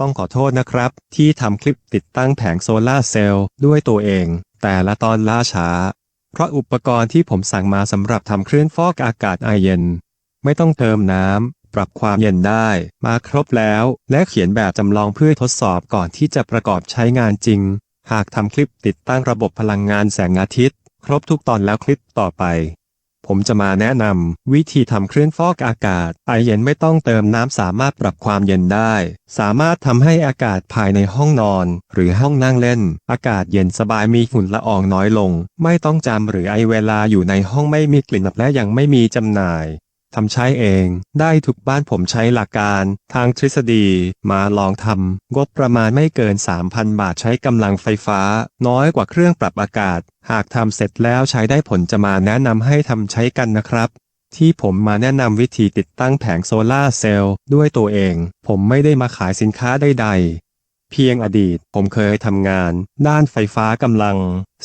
ต้องขอโทษนะครับ ที่ทำคลิปติดตั้งแผงโซลาร์เซลล์ด้วยตัวเอง แต่ละตอนล่าช้า เพราะอุปกรณ์ที่ผมสั่งมาสำหรับทำเครื่องฟอกอากาศไอเย็น ไม่ต้องเติมน้ำ ปรับความเย็นได้ มาครบแล้ว และเขียนแบบจำลองเพื่อทดสอบก่อนที่จะประกอบใช้งานจริง หากทำคลิปติดตั้งระบบพลังงานแสงอาทิตย์ ครบทุกตอนแล้วคลิปต่อไป ผมจะมาแนะนำวิธีทำเครื่องฟอกอากาศ ไอเย็นไม่ต้องเติมน้ำสามารถปรับความเย็นได้ สามารถทำให้อากาศภายในห้องนอน หรือห้องนั่งเล่น อากาศเย็นสบายมีฝุ่นละอองน้อยลง ไม่ต้องจำหรือไอเวลาอยู่ในห้องไม่มีกลิ่นและยังไม่มีจำหน่าย ทำใช้เอง ได้ทุกบ้านผมใช้หลักการทางทฤษฎีมาลองทำงบประมาณไม่เกิน 3,000 บาทใช้กำลังไฟฟ้า น้อยกว่าเครื่องปรับอากาศ หากทำเสร็จแล้วใช้ได้ผลจะมาแนะนำให้ทำใช้กันนะครับ ที่ผมมาแนะนำวิธีติดตั้งแผงโซลาร์เซลล์ด้วยตัวเอง ผมไม่ได้มาขายสินค้าใดๆ เพียงอดีต ผมเคยทำงาน ด้านไฟฟ้ากำลัง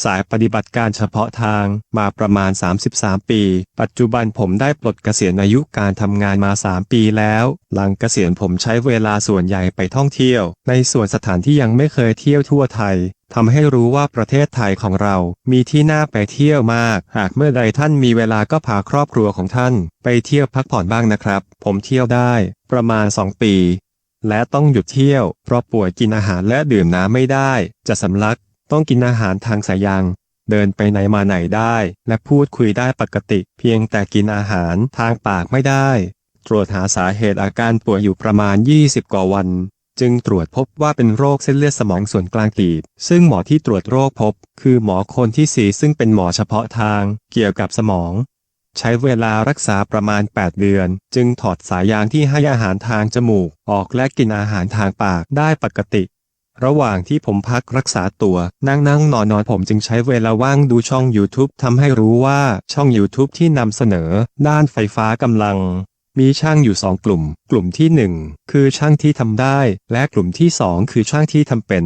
สายปฏิบัติการเฉพาะทางมาประมาณ 33 ปี ปัจจุบันผมได้ปลดเกษียณอายุการทำงานมา 3 ปีแล้ว หลังเกษียณผมใช้เวลาส่วนใหญ่ไปท่องเที่ยว ในส่วนสถานที่ยังไม่เคยเที่ยวทั่วไทยทำให้รู้ว่าประเทศไทยของเรามีที่น่าไปเที่ยวมาก หากเมื่อใดท่านมีเวลาก็พาครอบครัวของท่าน ไปเที่ยวพักผ่อนบ้างนะครับ ผมเที่ยวได้ ประมาณ 2 ปี และต้องหยุดเที่ยว เพราะป่วยกินอาหารและดื่มน้ำไม่ได้ จะสำลัก ต้องกินอาหารทางสายยาง เดินไปไหนมาไหนได้ และพูดคุยได้ปกติ เพียงแต่กินอาหารทางปากไม่ได้ ตรวจหาสาเหตุอาการป่วยอยู่ประมาณ 20 กว่าวัน จึงตรวจพบว่าเป็นโรคเส้นเลือดสมองส่วนกลางตีบ ซึ่งหมอที่ตรวจโรคพบ คือหมอคนที่สี่ซึ่งเป็นหมอเฉพาะทาง เกี่ยวกับสมอง ใช้เวลารักษาประมาณ 8 เดือน จึงถอดสายยางที่ให้อาหารทางจมูก ออกและกินอาหารทางปากได้ปกติ ระหว่างที่ผมพักรักษาตัว นั่งนั่งนอนนอนผมจึงใช้เวลาว่างดูช่อง YouTube ทำให้รู้ว่าช่อง YouTube ที่นำเสนอ ด้านไฟฟ้ากำลัง มีช่างอยู่สองกลุ่ม กลุ่มที่หนึ่งคือช่างที่ทำได้ และกลุ่มที่สองคือช่างที่ทำเป็น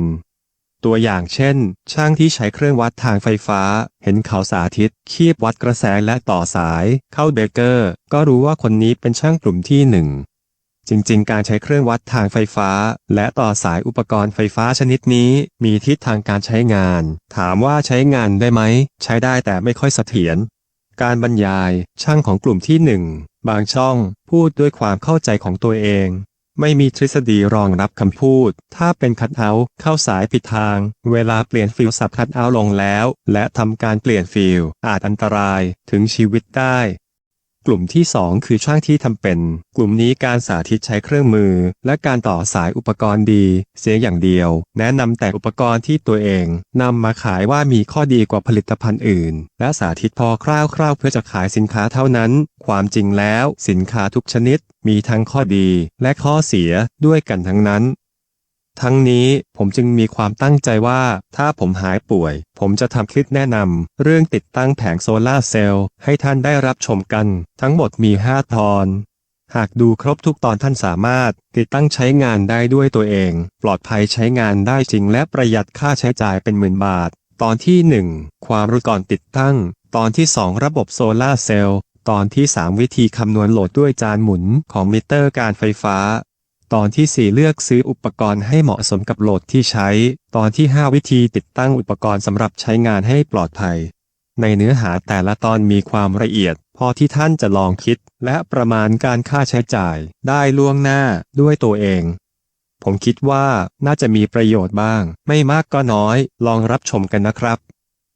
ตัวอย่างเช่น ช่างที่ใช้เครื่องวัดทางไฟฟ้า เห็นเขาสาธิต คีบวัดกระแสและต่อสาย เข้าเบเกอร์ ก็รู้ว่าคนนี้เป็นช่างกลุ่มที่หนึ่งจริง ๆ การใช้เครื่องวัดทางไฟฟ้า และต่อสายอุปกรณ์ไฟฟ้าชนิดนี้ มีทิศทางการใช้งาน ถามว่าใช้งานได้ไหม ใช้ได้แต่ไม่ค่อยเสถียรการบรรยาย ช่างของกลุ่มที่หนึ่งบางช่อง พูดด้วยความเข้าใจของตัวเอง ไม่มีทฤษฎีรองรับคำพูด ถ้าเป็นคัดเอาท์เข้าสายผิดทาง เวลาเปลี่ยนฟิลสับคัดเอาท์ลงแล้ว และทำการเปลี่ยนฟิลอาจอันตรายถึงชีวิตได้ กลุ่มที่ 2 คือช่างที่ทำเป็น กลุ่มนี้การสาธิตใช้เครื่องมือ และการต่อสายอุปกรณ์ดี เสียอย่างเดียว แนะนำแต่อุปกรณ์ที่ตัวเองนำมาขายว่ามีข้อดีกว่าผลิตภัณฑ์อื่น และสาธิตพอคร่าวๆเพื่อจะขายสินค้าเท่านั้น ความจริงแล้วสินค้าทุกชนิด มีทั้งข้อดีและข้อเสียด้วยกันทั้งนั้น ทั้งนี้ผมจึงมีความตั้งใจว่าถ้าผมหายป่วย ผมจะทำคลิปแนะนำเรื่องติดตั้งแผงโซลาเซลล์ให้ท่านได้รับชมกัน ทั้งหมดมี 5 ตอน หากดูครบทุกตอนท่านสามารถติดตั้งใช้งานได้ด้วยตัวเอง ปลอดภัยใช้งานได้จริงและประหยัดค่าใช้จ่ายเป็นหมื่นบาท ตอนที่ 1 ความรู้ก่อนติดตั้ง ตอนที่ 2 ระบบโซลาเซลล์ตอนที่ 3 วิธีคำนวณโหลดด้วยจานหมุนของมิเตอร์การไฟฟ้า ตอนที่ 4 เลือกซื้ออุปกรณ์ให้เหมาะสมกับโหลดที่ใช้ ตอนที่ 5 วิธีติดตั้งอุปกรณ์สำหรับใช้งานให้ปลอดภัย ในเนื้อหาแต่ละตอนมีความละเอียด พอที่ท่านจะลองคิด และประมาณการค่าใช้จ่าย ได้ล่วงหน้าด้วยตัวเอง ผมคิดว่าน่าจะมีประโยชน์บ้าง ไม่มากก็น้อย ลองรับชมกันนะครับ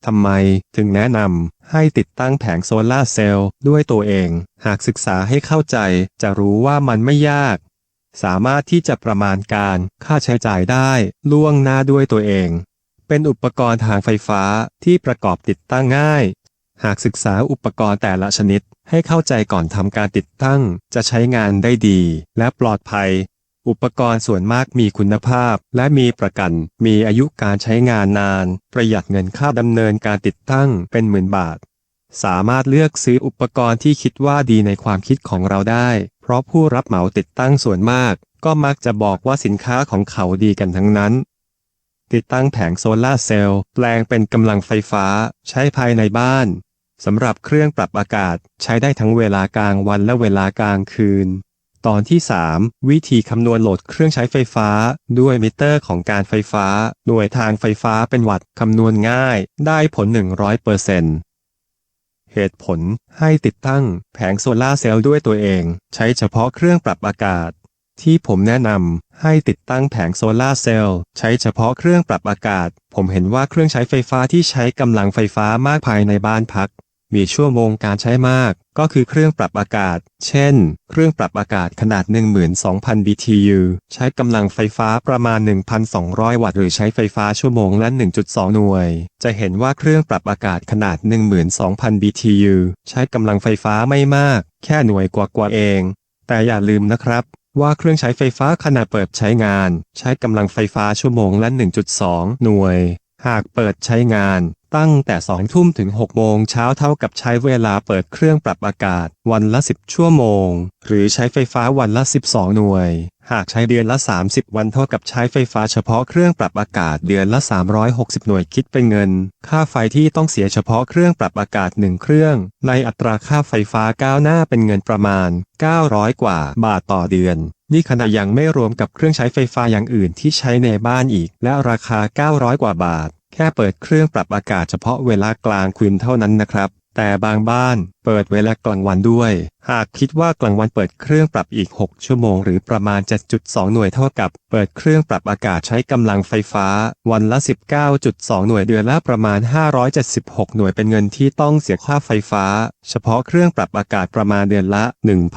ทำไมถึงแนะนำให้ติดตั้งแผงโซลาร์เซลล์ด้วยตัวเอง หากศึกษาให้เข้าใจจะรู้ว่ามันไม่ยาก สามารถที่จะประมาณการค่าใช้จ่ายได้ล่วงหน้าด้วยตัวเอง เป็นอุปกรณ์ทางไฟฟ้าที่ประกอบติดตั้งง่าย หากศึกษาอุปกรณ์แต่ละชนิดให้เข้าใจก่อนทำการติดตั้ง จะใช้งานได้ดี และปลอดภัย อุปกรณ์ส่วนมากมีคุณภาพ และมีประกัน มีอายุการใช้งานนาน ประหยัดเงินค่าดำเนินการติดตั้งเป็นหมื่นบาท สามารถเลือกซื้ออุปกรณ์ที่คิดว่าดีในความคิดของเราได้ เพราะผู้รับเหมาติดตั้งส่วนมาก ก็มักจะบอกว่าสินค้าของเขาดีกันทั้งนั้น ติดตั้งแผงโซลาร์เซลล์แปลงเป็นกำลังไฟฟ้า ใช้ภายในบ้านสำหรับเครื่องปรับอากาศใช้ได้ทั้งเวลากลางวันและเวลากลางคืน ตอนที่ 3 วิธีคำนวณโหลดเครื่องใช้ไฟฟ้า ด้วยมิเตอร์ของการไฟฟ้า หน่วยทางไฟฟ้าเป็นวัตต์คำนวณง่าย ได้ผล 100%เเหตุผลให้ติดตั้งแผงโซลาร์เซลล์ด้วยตัวเอง ใช้เฉพาะเครื่องปรับอากาศ ที่ผมแนะนำให้ติดตั้งแผงโซลาร์เซลล์ใช้เฉพาะเครื่องปรับอากาศ ผมเห็นว่าเครื่องใช้ไฟฟ้าที่ใช้กำลังไฟฟ้ามากภายในบ้านพัก มีชั่วโมงการใช้มาก ก็คือเครื่องปรับอากาศ เช่น เครื่องปรับอากาศขนาด 12,000 BTU ใช้กำลังไฟฟ้าประมาณ 1,200 วัตต์ หรือใช้ไฟฟ้าชั่วโมงละ 1.2 หน่วย จะเห็นว่าเครื่องปรับอากาศขนาด 12,000 BTU ใช้กำลังไฟฟ้าไม่มาก แค่หน่วยกว่าๆเอง แต่อย่าลืมนะครับว่าเครื่องใช้ไฟฟ้าขณะเปิดใช้งาน ใช้กำลังไฟฟ้าชั่วโมงละ 1.2 หน่วย หากเปิดใช้งาน ตั้งแต่ 2 ทุ่มถึง 6 โมงเช้าเท่ากับใช้เวลาเปิดเครื่องปรับอากาศ วันละ 10 ชั่วโมง หรือใช้ไฟฟ้าวันละ 12 หน่วย หากใช้เดือนละ 30 วันเท่ากับใช้ไฟฟ้าเฉพาะเครื่องปรับอากาศเดือนละ 360 หน่วยคิดเป็นเงิน ค่าไฟที่ต้องเสียเฉพาะเครื่องปรับอากาศ 1 เครื่อง ในอัตราค่าไฟฟ้าก้าวหน้าเป็นเงินประมาณ 900 กว่าบาทต่อเดือนนี่ขณะยังไม่รวมกับเครื่องใช้ไฟฟ้าอย่างอื่นที่ใช้ในบ้านอีก และราคา 900 กว่าบาท แค่เปิดเครื่องปรับอากาศเฉพาะเวลากลางคืนเท่านั้นนะครับ แต่บางบ้านเปิดเวลากลางวันด้วย หากคิดว่ากลางวันเปิดเครื่องปรับอีก 6 ชั่วโมง หรือประมาณ 7.2 หน่วยเท่ากับ เปิดเครื่องปรับอากาศใช้กำลังไฟฟ้า วันละ 19.2 หน่วยเดือนละประมาณ 576 หน่วยเป็นเงินที่ต้องเสียค่าไฟฟ้า เฉพาะเครื่องปรับอากาศประมาณเดือนละ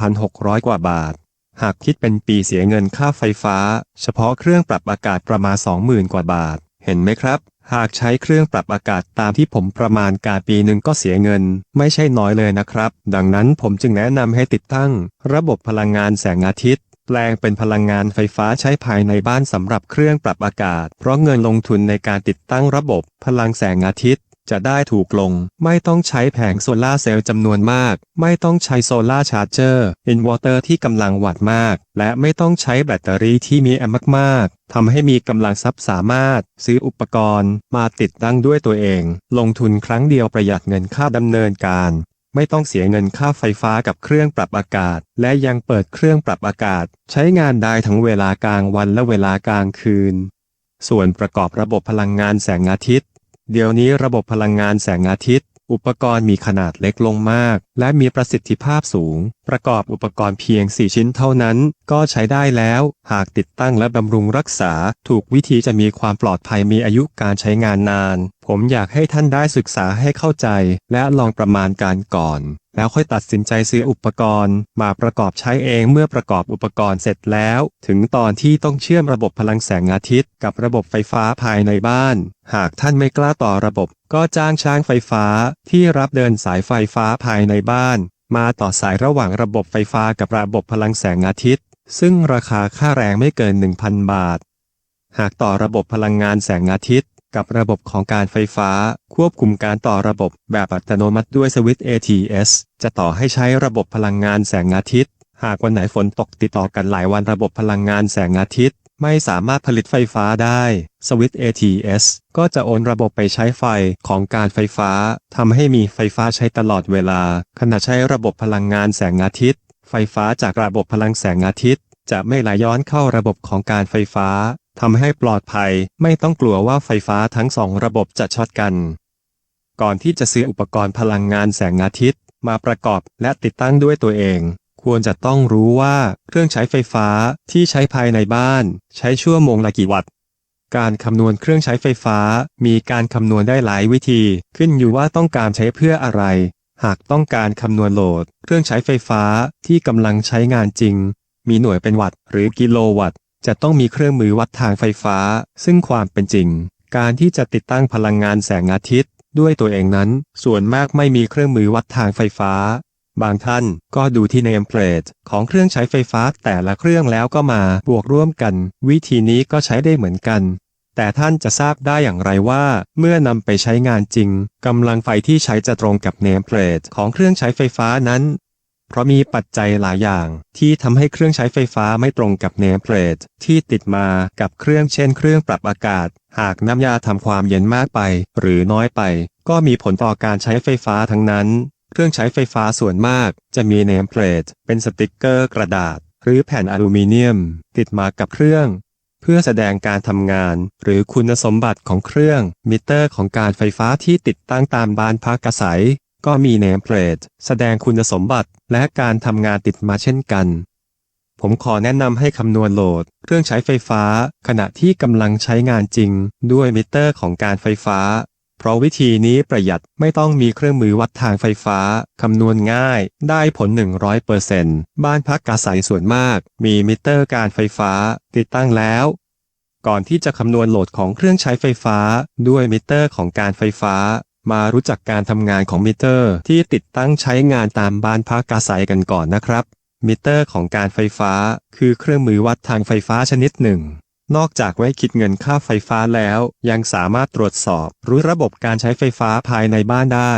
1,600 กว่าบาทหากคิดเป็นปีเสียเงินค่าไฟฟ้า เฉพาะเครื่องปรับอากาศประมาณ 20,000 กว่าบาท เห็นไหมครับ หากใช้เครื่องปรับอากาศตามที่ผมประมาณการปีหนึ่งก็เสียเงิน ไม่ใช่น้อยเลยนะครับ ดังนั้นผมจึงแนะนำให้ติดตั้ง ระบบพลังงานแสงอาทิตย์ แปลงเป็นพลังงานไฟฟ้าใช้ภายในบ้านสำหรับเครื่องปรับอากาศ เพราะเงินลงทุนในการติดตั้งระบบพลังแสงอาทิตย์ จะได้ถูกลง ไม่ต้องใช้แผงโซลาเซลล์จำนวนมาก ไม่ต้องใช้โซลาชาร์เจอร์อินเวอร์เตอร์ที่กำลังวัดมาก และไม่ต้องใช้แบตเตอรี่ที่มีแอมป์มากๆทำให้มีกำลังทรัพย์สามารถ ซื้ออุปกรณ์ มาติดตั้งด้วยตัวเอง ลงทุนครั้งเดียวประหยัดเงินค่าดำเนินการไม่ต้องเสียเงินค่าไฟฟ้ากับเครื่องปรับอากาศ และยังเปิดเครื่องปรับอากาศ ใช้งานได้ทั้งเวลากลางวันและเวลากลางคืน ส่วนประกอบระบบพลังงานแสงอาทิตย์ เดี๋ยวนี้ระบบพลังงานแสงอาทิตย์ อุปกรณ์มีขนาดเล็กลงมาก และมีประสิทธิภาพสูง ประกอบอุปกรณ์เพียง 4 ชิ้นเท่านั้น ก็ใช้ได้แล้ว หากติดตั้งและบำรุงรักษา ถูกวิธีจะมีความปลอดภัยมีอายุการใช้งานนาน ผมอยากให้ท่านได้ศึกษาให้เข้าใจ และลองประมาณการก่อน แล้วค่อยตัดสินใจซื้ออุปกรณ์ มาประกอบใช้เองเมื่อประกอบอุปกรณ์เสร็จแล้ว ถึงตอนที่ต้องเชื่อมระบบพลังแสงอาทิตย์ กับระบบไฟฟ้าภายในบ้าน หากท่านไม่กล้าต่อระบบ ก็จ้างช่างไฟฟ้าที่รับเดินสายไฟฟ้าภายในบ้าน มาต่อสายระหว่างระบบไฟฟ้ากับระบบพลังแสงอาทิตย์ ซึ่งราคาค่าแรงไม่เกิน 1,000 บาท หากต่อระบบพลังงานแสงอาทิตย์ กับระบบของการไฟฟ้า ควบคุมการต่อระบบแบบอัตโนมัติด้วยสวิตช์ ATS จะต่อให้ใช้ระบบพลังงานแสงอาทิตย์ หากวันไหนฝนตกติดต่อกันหลายวันระบบพลังงานแสงอาทิตย์ ไม่สามารถผลิตไฟฟ้าได้ สวิตช์ ATS ก็จะโอนระบบไปใช้ไฟของการไฟฟ้าทำให้มีไฟฟ้าใช้ตลอดเวลา ขณะใช้ระบบพลังงานแสงอาทิตย์ ไฟฟ้าจากระบบพลังแสงอาทิตย์จะไม่ไหลย้อนเข้าระบบของการไฟฟ้า ทำให้ปลอดภัยไม่ต้องกลัวว่าไฟฟ้าทั้งสองระบบจะช็อตกัน ก่อนที่จะซื้ออุปกรณ์พลังงานแสงอาทิตย์ มาประกอบและติดตั้งด้วยตัวเอง ควรจะต้องรู้ว่าเครื่องใช้ไฟฟ้าที่ใช้ภายในบ้าน ใช้ชั่วโมงละกี่วัตต์การคำนวณเครื่องใช้ไฟฟ้า มีการคำนวณได้หลายวิธี ขึ้นอยู่ว่าต้องการใช้เพื่ออะไร หากต้องการคำนวณโหลด เครื่องใช้ไฟฟ้าที่กำลังใช้งานจริง มีหน่วยเป็นวัตต์หรือกิโลวัตต์ จะต้องมีเครื่องมือวัดทางไฟฟ้า ซึ่งความเป็นจริง การที่จะติดตั้งพลังงานแสงอาทิตย์ ด้วยตัวเองนั้น ส่วนมากไม่มีเครื่องมือวัดทางไฟฟ้า บางท่านก็ดูที่เนมเพลทของเครื่องใช้ไฟฟ้าแต่ละเครื่องแล้วก็มาบวกร่วมกัน วิธีนี้ก็ใช้ได้เหมือนกัน แต่ท่านจะทราบได้อย่างไรว่า เมื่อนำไปใช้งานจริงกำลังไฟที่ใช้จะตรงกับเนมเพลทของเครื่องใช้ไฟฟ้านั้น เพราะมีปัจจัยหลายอย่างที่ทำให้เครื่องใช้ไฟฟ้าไม่ตรงกับเนมเพลทที่ติดมากับเครื่องเช่นเครื่องปรับอากาศ หากน้ำยาทำความเย็นมากไป หรือน้อยไป ก็มีผลต่อการใช้ไฟฟ้าทั้งนั้น เครื่องใช้ไฟฟ้าส่วนมาก จะมีเนมเพลทเป็นสติกเกอร์กระดาษ หรือแผ่นอลูมิเนียม ติดมากับเครื่อง เพื่อแสดงการทำงาน หรือคุณสมบัติของเครื่องมิเตอร์ของการไฟฟ้าที่ติดตั้งตามบ้านพักอาศัย ก็มีเนมเพลทแสดงคุณสมบัติและการทำงานติดมาเช่นกัน ผมขอแนะนำให้คำนวณโหลด เครื่องใช้ไฟฟ้า ขณะที่กำลังใช้งานจริง ด้วยมิเตอร์ของการไฟฟ้า เพราะวิธีนี้ประหยัดไม่ต้องมีเครื่องมือวัดทางไฟฟ้า คำนวณง่าย ได้ผล 100%บ้านพักอาศัยส่วนมาก มีมิเตอร์การไฟฟ้า ติดตั้งแล้วก่อนที่จะคำนวณโหลดของเครื่องใช้ไฟฟ้า ด้วยมิเตอร์ของการไฟฟ้า มารู้จักการทำงานของมิเตอร์ ที่ติดตั้งใช้งานตามบ้านพักอาศัยกันก่อนนะครับ มิเตอร์ของการไฟฟ้า คือเครื่องมือวัดทางไฟฟ้าชนิดหนึ่ง นอกจากไว้คิดเงินค่าไฟฟ้าแล้ว ยังสามารถตรวจสอบ รู้ระบบการใช้ไฟฟ้าภายในบ้านได้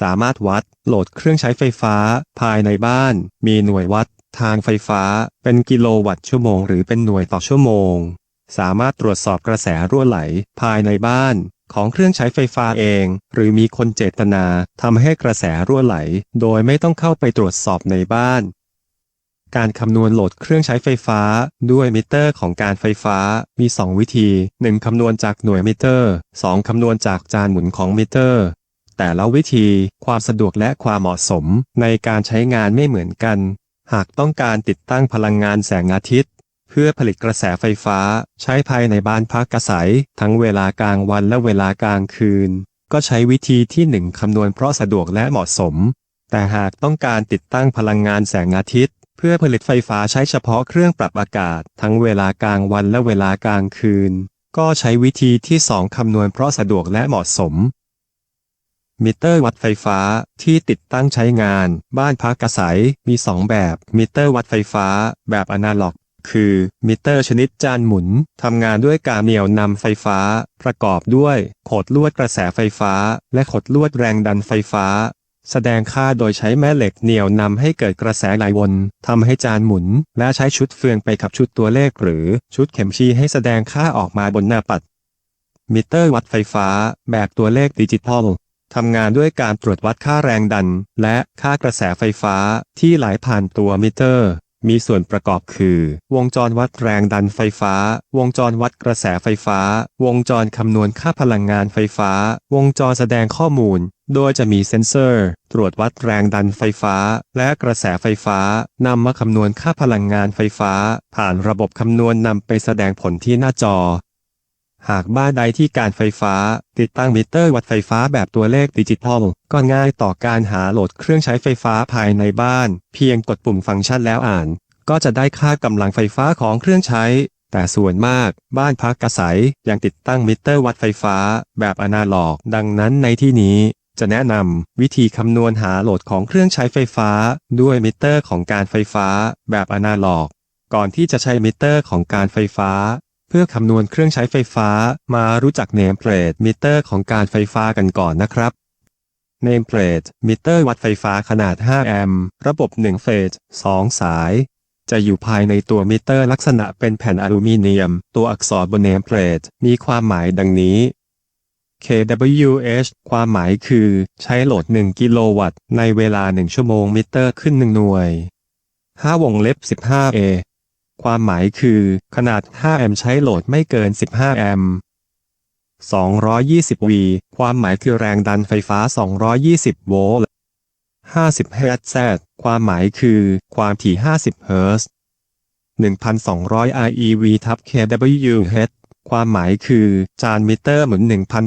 สามารถวัดโหลดเครื่องใช้ไฟฟ้า ภายในบ้าน มีหน่วยวัด ทางไฟฟ้า เป็นกิโลวัตต์ชั่วโมง หรือเป็นหน่วยต่อชั่วโมงสามารถตรวจสอบกระแสรั่วไหล ภายในบ้าน ของเครื่องใช้ไฟฟ้าเอง หรือมีคนเจตนาทำให้กระแสรั่วไหล โดยไม่ต้องเข้าไปตรวจสอบในบ้าน การคำนวณโหลดเครื่องใช้ไฟฟ้า ด้วยมิเตอร์ของการไฟฟ้ามี 2 วิธี 1. คำนวณจากหน่วยมิเตอร์ 2. คำนวณจากจานหมุนของมิเตอร์แต่ละวิธีความสะดวกและความเหมาะสมในการใช้งานไม่เหมือนกัน หากต้องการติดตั้งพลังงานแสงอาทิตย์ พื่อผลิตกระแสไฟฟ้าใช้ภายในบ้านพักอาศัย ทั้งเวลากลางวันและเวลากลางคืน ก็ใช้วิธีที่ 1คำนวณเพราะสะดวกและเหมาะสม แต่หากต้องการติดตั้งพลังงานแสงอาทิตย์ เพื่อผลิตไฟฟ้าใช้เฉพาะเครื่องปรับอากาศ ทั้งเวลากลางวันและเวลากลางคืน ก็ใช้วิธีที่ 2คำนวณเพราะสะดวกและเหมาะสม มิเตอร์วัดไฟฟ้าที่ติดตั้งใช้งาน บ้านพักอาศัยมี 2 แบบ มิเตอร์วัดไฟฟ้า แบบอนาล็อก คือมิเตอร์ชนิดจานหมุนทำงานด้วยการเหนี่ยวนำไฟฟ้า ประกอบด้วยขดลวดกระแสไฟฟ้า และขดลวดแรงดันไฟฟ้า แสดงค่าโดยใช้แม่เหล็กเหนี่ยวนำให้เกิดกระแสไหลวนทำให้จานหมุน และใช้ชุดเฟืองไปกับชุดตัวเลขหรือชุดเข็มชี้ให้แสดงค่าออกมาบนหน้าปัด มิเตอร์วัดไฟฟ้า แบบตัวเลขดิจิทัลทำงานด้วยการตรวจวัดค่าแรงดัน และค่ากระแสไฟฟ้าที่ไหลผ่านตัวมิเตอร์ มีส่วนประกอบคือ วงจรวัดแรงดันไฟฟ้า วงจรวัดกระแสไฟฟ้า วงจรคำนวณค่าพลังงานไฟฟ้า วงจรแสดงข้อมูล โดยจะมีเซ็นเซอร์ ตรวจวัดแรงดันไฟฟ้า และกระแสไฟฟ้านำมาคำนวณค่าพลังงานไฟฟ้า ผ่านระบบคำนวณนำไปแสดงผลที่หน้าจอ หากบ้านใดที่การไฟฟ้า ติดตั้งมิเตอร์วัดไฟฟ้าแบบตัวเลขดิจิทัลก็ง่ายต่อการหาโหลดเครื่องใช้ไฟฟ้าภายในบ้าน เพียงกดปุ่มฟังก์ชันแล้วอ่าน ก็จะได้ค่ากำลังไฟฟ้าของเครื่องใช้ แต่ส่วนมาก บ้านพักอาศัยยังติดตั้งมิเตอร์วัดไฟฟ้า แบบอนาล็อก ดังนั้นในที่นี้จะแนะนำวิธีคำนวณหาโหลดของเครื่องใช้ไฟฟ้า ด้วยมิเตอร์ของการไฟฟ้า แบบอนาล็อก ก่อนที่จะใช้มิเตอร์ของการไฟฟ้า เพื่อคำนวณเครื่องใช้ไฟฟ้ามารู้จักเนมเพลทมิเตอร์ของการไฟฟ้ากันก่อนนะครับเนมเพลทมิเตอร์วัดไฟฟ้าขนาด 5 แอมป์ระบบ 1 เฟส 2 สาย จะอยู่ภายในตัวมิเตอร์ลักษณะเป็นแผ่นอลูมิเนียม ตัวอักษรบนเนมเพลทมีความหมายดังนี้ kWh ความหมายคือใช้โหลด 1 กิโลวัตต์ในเวลา 1 ชั่วโมงมิเตอร์ขึ้น 1 หน่วย 5 วงเล็บ 15A ความหมายคือ ขนาด 5 แอมป์ใช้โหลดไม่เกิน 15 แอมป์ 220 V ความหมายคือแรงดันไฟฟ้า 220 โวลต์ 50 Hz ความหมายคือ ความถี่ 50 Hz 1,200 ReV ทับ kWh ความหมายคือ จานมิเตอร์หมุน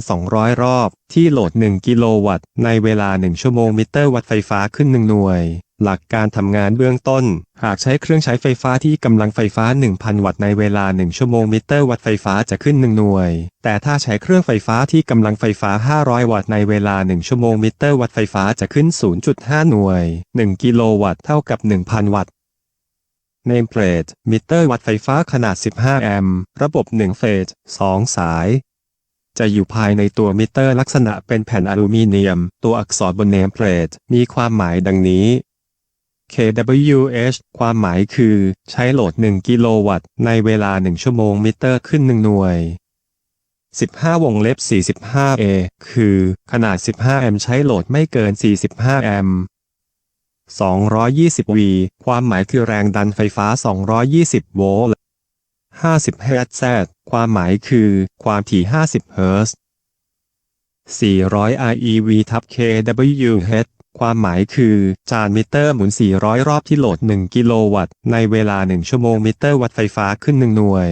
1,200 รอบ ที่โหลด 1 กิโลวัตต์ ในเวลา 1 ชั่วโมงมิเตอร์วัดไฟฟ้าขึ้น 1 หน่วย หลักการทำงานเบื้องต้น หากใช้เครื่องใช้ไฟฟ้าที่กำลังไฟฟ้า 1,000 วัตต์ในเวลา 1 ชั่วโมงมิเตอร์วัดไฟฟ้าจะขึ้น 1 หน่วย แต่ถ้าใช้เครื่องไฟฟ้าที่กำลังไฟฟ้า 500 วัตต์ในเวลา 1 ชั่วโมงมิเตอร์วัดไฟฟ้าจะขึ้น 0.5 หน่วย 1 กิโลวัตต์เท่ากับ 1,000 วัตต์เนมเพลทมิเตอร์วัดไฟฟ้าขนาด 15 แอมป์ระบบ 1 เฟส 2 สายจะอยู่ภายในตัวมิเตอร์ลักษณะเป็นแผ่นอลูมิเนียม ตัวอักษรบนเนมเพลทมีความหมายดังนี้ kWh ความหมายคือ ใช้โหลด 1 กิโลวัตต์ ในเวลา 1 ชั่วโมงมิเตอร์ขึ้น 1 หน่วย 15 วงเล็บ 45A คือ ขนาด 15 แอมใช้โหลดไม่เกิน 45 แอม220 V ความหมายคือแรงดันไฟฟ้า 220 โวลต์ 50เฮิรตซ์ความหมายคือ ความถี่ 50 เฮิรตซ์400 ReV ทับ kWh ความหมายคือ จานมิเตอร์หมุน 400 รอบที่โหลด 1 กิโลวัตต์ ในเวลา 1 ชั่วโมงมิเตอร์วัดไฟฟ้าขึ้น 1 หน่วย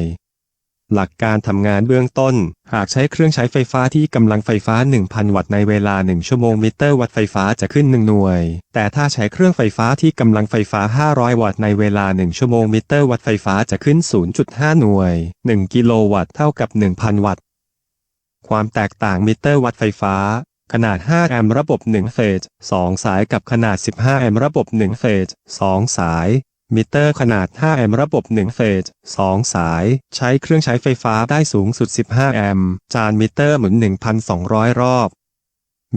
หลักการทำงานเบื้องต้น หากใช้เครื่องใช้ไฟฟ้าที่กำลังไฟฟ้า 1,000 วัตต์ในเวลา 1 ชั่วโมงมิเตอร์วัดไฟฟ้าจะขึ้น 1 หน่วย แต่ถ้าใช้เครื่องไฟฟ้าที่กำลังไฟฟ้า 500 วัตต์ในเวลา 1 ชั่วโมงมิเตอร์วัดไฟฟ้าจะขึ้น 0.5 หน่วย 1 กิโลวัตต์เท่ากับ 1,000 วัตต์ ความแตกต่างมิเตอร์วัดไฟฟ้า ขนาด 5 แอมป์ระบบ 1 เฟส 2 สายกับขนาด 15 แอมป์ระบบ 1 เฟส 2 สาย มิเตอร์ขนาด 5 แอมป์ระบบ 1 เฟส 2 สาย ใช้เครื่องใช้ไฟฟ้าได้สูงสุด 15 แอมป์จานมิเตอร์หมุน 1,200 รอบ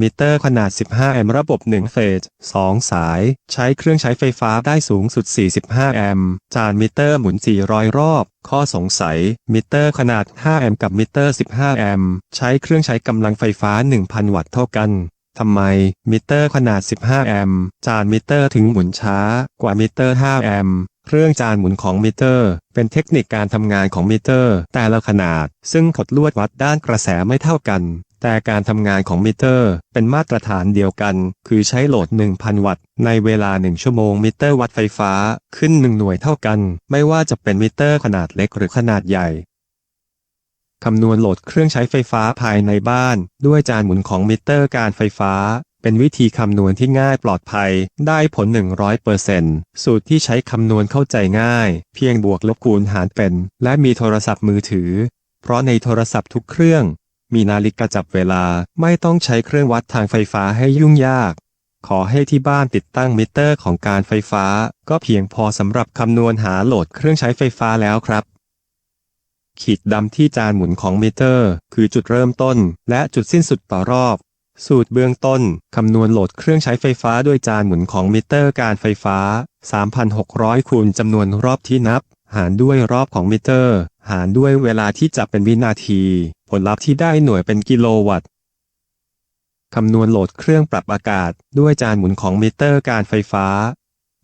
มิเตอร์ขนาด 15 แอมป์ระบบ 1 เฟส 2 สาย ใช้เครื่องใช้ไฟฟ้าได้สูงสุด 45 แอมป์ จานมิเตอร์หมุน 400 รอบ ข้อสงสัย มิเตอร์ขนาด 5 แอมป์กับมิเตอร์ 15 แอมป์ ใช้เครื่องใช้กำลังไฟฟ้า 1,000 วัตต์เท่ากัน ทำไม มิเตอร์ขนาด 15 แอมป์ จานมิเตอร์ถึงหมุนช้ากว่ามิเตอร์ 5 แอมป์เครื่องจานหมุนของมิเตอร์ เป็นเทคนิคการทำงานของมิเตอร์ แต่ละขนาด ซึ่งขดลวดวัดด้านกระแสไม่เท่ากัน แต่การทำงานของมิเตอร์เป็นมาตรฐานเดียวกัน คือใช้โหลด 1,000 วัตต์ ในเวลา 1 ชั่วโมงมิเตอร์วัดไฟฟ้าขึ้น 1 หน่วยเท่ากัน ไม่ว่าจะเป็นมิเตอร์ขนาดเล็กหรือขนาดใหญ่คำนวณโหลดเครื่องใช้ไฟฟ้าภายในบ้าน ด้วยจานหมุนของมิเตอร์การไฟฟ้า เป็นวิธีคำนวณที่ง่ายปลอดภัย ได้ผล 100%สูตรที่ใช้คำนวณเข้าใจง่าย เพียงบวกลบคูณหารเป็น และมีโทรศัพท์มือถือ เพราะในโทรศัพท์ทุกเครื่อง มีนาฬิกาจับเวลา ไม่ต้องใช้เครื่องวัดทางไฟฟ้าให้ยุ่งยาก ขอให้ที่บ้านติดตั้งมิเตอร์ของการไฟฟ้า ก็เพียงพอสำหรับคำนวณหาโหลดเครื่องใช้ไฟฟ้าแล้วครับ ขีดดำที่จานหมุนของมิเตอร์ คือจุดเริ่มต้น และจุดสิ้นสุดต่อรอบ สูตรเบื้องต้น คำนวณโหลดเครื่องใช้ไฟฟ้าด้วยจานหมุนของมิเตอร์การไฟฟ้า 3,600คูณจำนวนรอบที่นับ หารด้วยรอบของมิเตอร์ หารด้วยเวลาที่จับเป็นวินาที ผลลัพธ์ที่ได้หน่วยเป็นกิโลวัตต์คำนวณโหลดเครื่องปรับอากาศ ด้วยจานหมุนของมิเตอร์การไฟฟ้า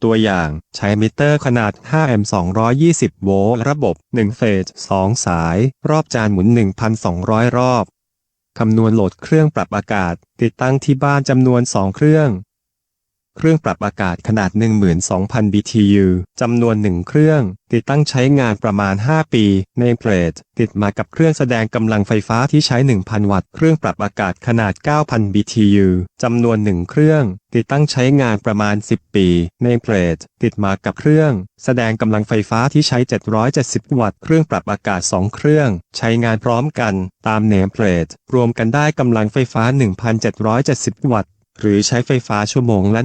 ตัวอย่างใช้มิเตอร์ขนาด 5 แอมป์ 220 โวลต์ ระบบ 1 เฟส 2 สาย รอบจานหมุน 1,200 รอบ คำนวณโหลดเครื่องปรับอากาศ ติดตั้งที่บ้านจำนวน 2 เครื่อง เครื่องปรับอากาศขนาด 12,000 BTU จำนวน1เครื่อง ติดตั้งใช้งานประมาณ 5 ปีในเพลทติดมากับเครื่องแสดงกำลังไฟฟ้าที่ใช้ 1,000 วัตต์ เครื่องปรับอากาศขนาด 9,000 BTU จำนวน1เครื่อง ติดตั้งใช้งานประมาณ 10 ปีในเพลทติดมากับเครื่อง แสดงกำลังไฟฟ้าที่ใช้ 770 วัตต์ เครื่องปรับอากาศ 2 เครื่อง ใช้งานพร้อมกัน ตามเนมเพลทรวมกันได้กำลังไฟฟ้า 1,770 วัตต์ หรือใช้ไฟฟ้าชั่วโมงละ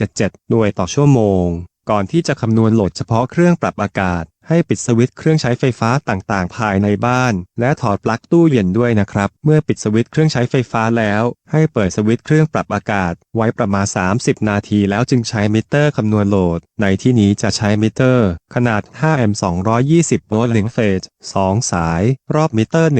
1.77 หน่วยต่อชั่วโมง ก่อนที่จะคำนวณโหลดเฉพาะเครื่องปรับอากาศ ให้ปิดสวิตช์เครื่องใช้ไฟฟ้าต่างๆ ภายในบ้าน และถอดปลั๊กตู้เย็นด้วยนะครับ เมื่อปิดสวิตช์เครื่องใช้ไฟฟ้าแล้ว ให้เปิดสวิตช์เครื่องปรับอากาศ ไว้ประมาณ 30 นาทีแล้วจึงใช้มิเตอร์คำนวณโหลด ในที่นี้จะใช้มิเตอร์ ขนาด 5 แอมป์ 220 โวลต์ลิงเฟส2 สาย รอบมิเตอร์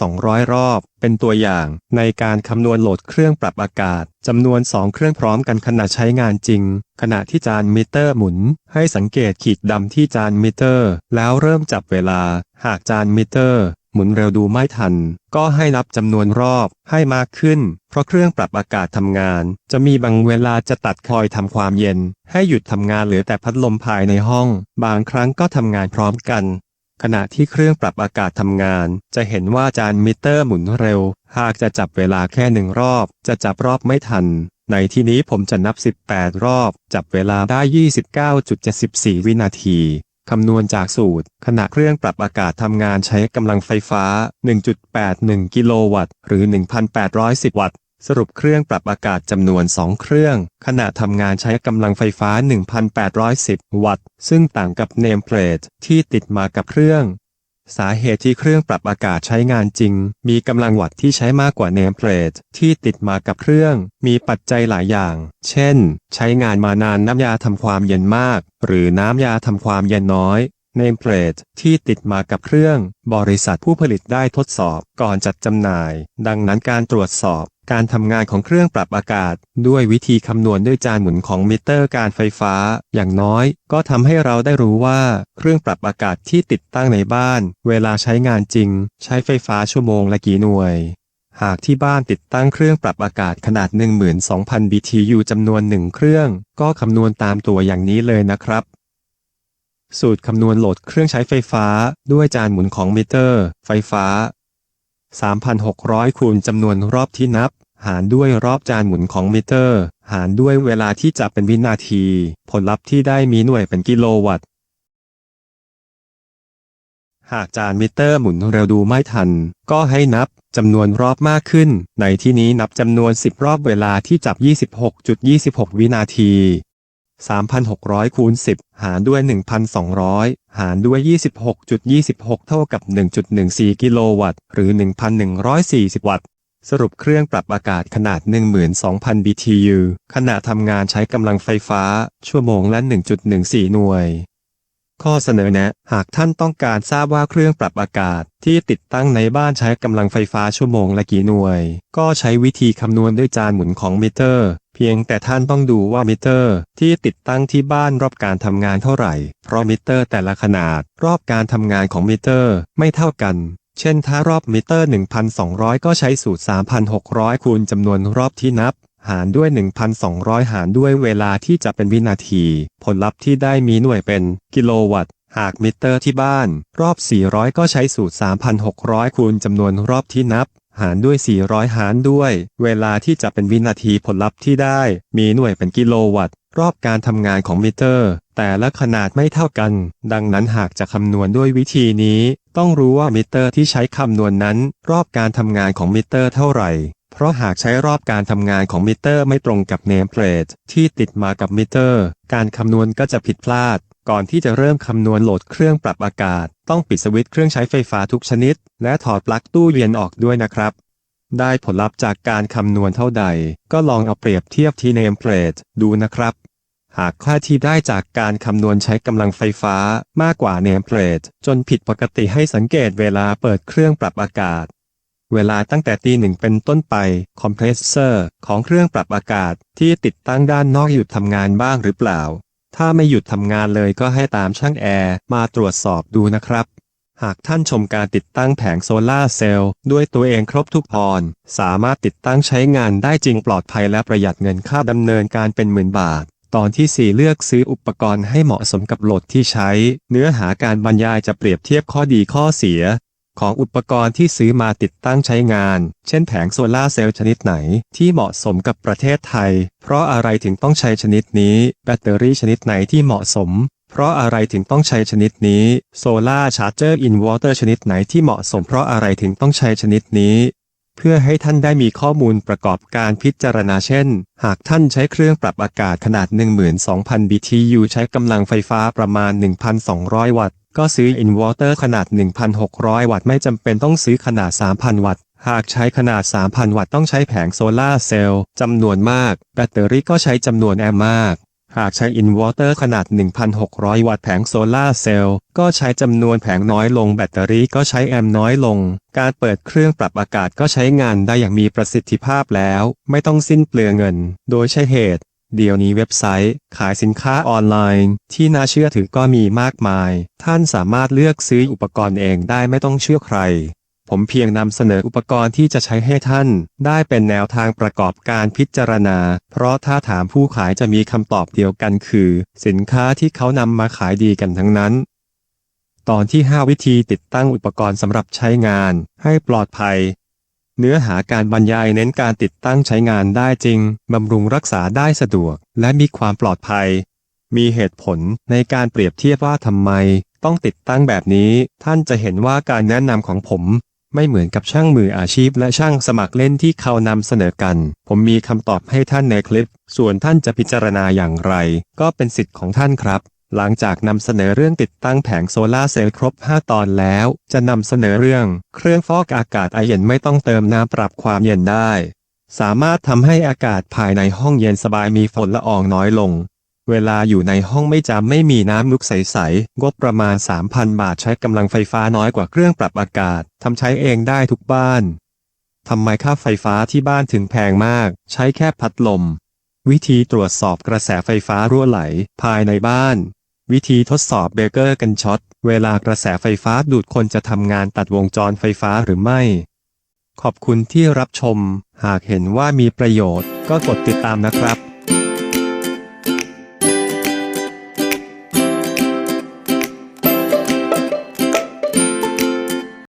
1,200 รอบ เป็นตัวอย่างในการคำนวณโหลดเครื่องปรับอากาศจำนวน 2 เครื่องพร้อมกันขณะใช้งานจริง ขณะที่จานมิเตอร์หมุน ให้สังเกตขีดดำที่จานมิเตอร์แล้วเริ่มจับเวลา หากจานมิเตอร์ หมุนเร็วดูไม่ทัน ก็ให้นับจำนวนรอบให้มากขึ้น เพราะเครื่องปรับอากาศทำงาน จะมีบางเวลาจะตัดคอยทำความเย็น ให้หยุดทำงานเหลือแต่พัดลมภายในห้อง บางครั้งก็ทำงานพร้อมกันขณะที่เครื่องปรับอากาศทำงาน จะเห็นว่าจานมิเตอร์หมุนเร็ว หากจะจับเวลาแค่หนึ่งรอบ จะจับรอบไม่ทัน ในที่นี้ผมจะนับ 18 รอบ จับเวลาได้ 29.74 วินาที คำนวณจากสูตร ขณะเครื่องปรับอากาศทำงานใช้กำลังไฟฟ้า 1.81 กิโลวัตต์ หรือ 1,810 วัตต์ สรุปเครื่องปรับอากาศจำนวน 2 เครื่อง ขณะทำงานใช้กำลังไฟฟ้า 1,810 วัตต์ ซึ่งต่างกับเนมเพลทที่ติดมากับเครื่อง สาเหตุที่เครื่องปรับอากาศใช้งานจริง มีกำลังวัตต์ที่ใช้มากกว่าเนมเพลทที่ติดมากับเครื่อง มีปัจจัยหลายอย่าง เช่น ใช้งานมานานน้ำยาทำความเย็นมาก หรือน้ำยาทำความเย็นน้อยเนมเพลตที่ติดมากับเครื่อง บริษัทผู้ผลิตได้ทดสอบก่อนจัดจำหน่าย ดังนั้นการตรวจสอบ การทำงานของเครื่องปรับอากาศ ด้วยวิธีคำนวณด้วยจานหมุนของมิเตอร์การไฟฟ้า อย่างน้อยก็ทำให้เราได้รู้ว่า เครื่องปรับอากาศที่ติดตั้งในบ้าน เวลาใช้งานจริง ใช้ไฟฟ้าชั่วโมงละกี่หน่วย หากที่บ้านติดตั้งเครื่องปรับอากาศขนาด 12,000 BTU จำนวนหนึ่งเครื่อง ก็คำนวณตามตัวอย่างนี้เลยนะครับ สูตรคำนวณโหลดเครื่องใช้ไฟฟ้า ด้วยจานหมุนของมิเตอร์ ไฟฟ้า 3,600 คูณจำนวนรอบที่นับ หารด้วยรอบจานหมุนของมิเตอร์ หารด้วยเวลาที่จะเป็นวินาที ผลลัพธ์ที่ได้มีหน่วยเป็นกิโลวัตต์ หากจานมิเตอร์หมุนเร็วดูไม่ทัน ก็ให้นับจำนวนรอบมากขึ้น ในที่นี้นับจำนวน 10 รอบเวลาที่จับ 26.26วินาที 3,600คูณ10 หารด้วย 1,200 หารด้วย 26.26 เท่ากับ 1.14 กิโลวัตต์ หรือ 1,140 วัตต์ สรุปเครื่องปรับอากาศขนาด 12,000 BTU ขณะทำงานใช้กำลังไฟฟ้า ชั่วโมงละ 1.14 หน่วย ข้อเสนอแนะ หากท่านต้องการทราบว่าเครื่องปรับอากาศ ที่ติดตั้งในบ้านใช้กำลังไฟฟ้าชั่วโมงละกี่หน่วย ก็ใช้วิธีคำนวณด้วยจานหมุนของมิเตอร์ เพียงแต่ท่านต้องดูว่ามิเตอร์ ที่ติดตั้งที่บ้านรอบการทำงานเท่าไหร่ เพราะมิเตอร์แต่ละขนาดรอบการทำงานของมิเตอร์ไม่เท่ากันเช่นถ้ารอบมิเตอร์ 1,200 ก็ใช้สูตร 3,600 คูณจำนวนรอบที่นับ หารด้วย 1,200 หารด้วยเวลาที่จะเป็นวินาที ผลลัพธ์ที่ได้มีหน่วยเป็นกิโลวัตต์หากมิเตอร์ที่บ้าน รอบ 400 ก็ใช้สูตร 3,600 คูณจำนวนรอบที่นับ หารด้วย 400 หารด้วย เวลาที่จะเป็นวินาทีผลลัพธ์ที่ได้ มีหน่วยเป็นกิโลวัตต์ รอบการทำงานของมิเตอร์ แต่ละขนาดไม่เท่ากัน ดังนั้นหากจะคำนวณด้วยวิธีนี้ ต้องรู้ว่ามิเตอร์ที่ใช้คำนวณนั้น รอบการทำงานของมิเตอร์เท่าไหร่ เพราะหากใช้รอบการทำงานของมิเตอร์ไม่ตรงกับเนมเพลตที่ติดมากับมิเตอร์ การคำนวณก็จะผิดพลาด ก่อนที่จะเริ่มคำนวณโหลดเครื่องปรับอากาศ ต้องปิดสวิตช์เครื่องใช้ไฟฟ้าทุกชนิด และถอดปลั๊กตู้เย็นออกด้วยนะครับ ได้ผลลัพธ์จากการคำนวณเท่าใด ก็ลองเอาเปรียบเทียบที่เนมเพลตดูนะครับ หากค่าที่ได้จากการคำนวณใช้กำลังไฟฟ้ามากกว่าเนมเพลตจนผิดปกติให้สังเกตเวลาเปิดเครื่องปรับอากาศ เวลาตั้งแต่ตีหนึ่งเป็นต้นไป คอมเพรสเซอร์ของเครื่องปรับอากาศที่ติดตั้งด้านนอกหยุดทำงานบ้างหรือเปล่า ถ้าไม่หยุดทำงานเลยก็ให้ตามช่างแอร์มาตรวจสอบดูนะครับ หากท่านชมการติดตั้งแผงโซลาเซลล์ด้วยตัวเองครบทุกพร สามารถติดตั้งใช้งานได้จริงปลอดภัยและประหยัดเงินค่าดำเนินการเป็นหมื่นบาทตอนที่ 4 เลือกซื้ออุปกรณ์ให้เหมาะสมกับโหลดที่ใช้ เนื้อหาการบรรยายจะเปรียบเทียบข้อดีข้อเสีย ของอุปกรณ์ที่ซื้อมาติดตั้งใช้งาน เช่นแผงโซลาเซลล์ชนิดไหนที่เหมาะสมกับประเทศไทย เพราะอะไรถึงต้องใช้ชนิดนี้ แบตเตอรี่ชนิดไหนที่เหมาะสม เพราะอะไรถึงต้องใช้ชนิดนี้ โซลาร์ชาร์เจอร์อินวอเตอร์ชนิดไหนที่เหมาะสมเพราะอะไรถึงต้องใช้ชนิดนี้ เพื่อให้ท่านได้มีข้อมูลประกอบการพิจารณาเช่น หากท่านใช้เครื่องปรับอากาศขนาด 12,000 BTU ใช้กำลังไฟฟ้าประมาณ 1,200 วัตต์ ก็ซื้ออินวอเตอร์ขนาด 1,600 วัตต์ไม่จำเป็นต้องซื้อขนาด 3,000 วัตต์ หากใช้ขนาด 3,000 วัตต์ต้องใช้แผงโซลาร์เซลล์จำนวนมาก แบตเตอรี่ก็ใช้จำนวนแอมมาก หากใช้อินวอเตอร์ขนาด 1,600 วัตต์แผงโซลาร์เซลล์ก็ใช้จำนวนแผงน้อยลงแบตเตอรี่ก็ใช้แอมน้อยลง การเปิดเครื่องปรับอากาศก็ใช้งานได้อย่างมีประสิทธิภาพแล้ว ไม่ต้องสิ้นเปลืองเงิน โดยใช่เหตุ เดี๋ยวนี้เว็บไซต์ ขายสินค้าออนไลน์ ที่น่าเชื่อถือก็มีมากมาย ท่านสามารถเลือกซื้ออุปกรณ์เองได้ไม่ต้องเชื่อใคร ผมเพียงนำเสนออุปกรณ์ที่จะใช้ให้ท่าน ได้เป็นแนวทางประกอบการพิจารณา เพราะถ้าถามผู้ขายจะมีคำตอบเดียวกันคือ สินค้าที่เขานำมาขายดีกันทั้งนั้น ตอนที่ 5 วิธีติดตั้งอุปกรณ์สำหรับใช้งาน ให้ปลอดภัย เนื้อหาการบรรยายเน้นการติดตั้งใช้งานได้จริงบำรุงรักษาได้สะดวก และมีความปลอดภัย มีเหตุผลในการเปรียบเทียบว่าทำไมต้องติดตั้งแบบนี้ ท่านจะเห็นว่าการแนะนำของผม ไม่เหมือนกับช่างมืออาชีพและช่างสมัครเล่นที่เขานำเสนอกัน ผมมีคำตอบให้ท่านในคลิป ส่วนท่านจะพิจารณาอย่างไร ก็เป็นสิทธิ์ของท่านครับ หลังจากนำเสนอเรื่องติดตั้งแผงโซลาร์เซลล์ครบ 5 ตอนแล้ว จะนำเสนอเรื่องเครื่องฟอกอากาศไอเย็นไม่ต้องเติมน้ำปรับความเย็นได้ สามารถทำให้อากาศภายในห้องเย็นสบายมีฝนละอองน้อยลง เวลาอยู่ในห้องไม่จำไม่มีน้ำลุกใสๆ งบประมาณ 3,000 บาทใช้กำลังไฟฟ้าน้อยกว่าเครื่องปรับอากาศ ทำใช้เองได้ทุกบ้าน ทำไมค่าไฟฟ้าที่บ้านถึงแพงมาก ใช้แค่พัดลม วิธีตรวจสอบกระแสไฟฟ้ารั่วไหล ภายในบ้าน วิธีทดสอบเบรกเกอร์กันช็อต เวลากระแสไฟฟ้าดูดคนจะทำงานตัดวงจรไฟฟ้าหรือไม่ ขอบคุณที่รับชม หากเห็นว่ามีประโยชน์ ก็กดติดตามนะครับ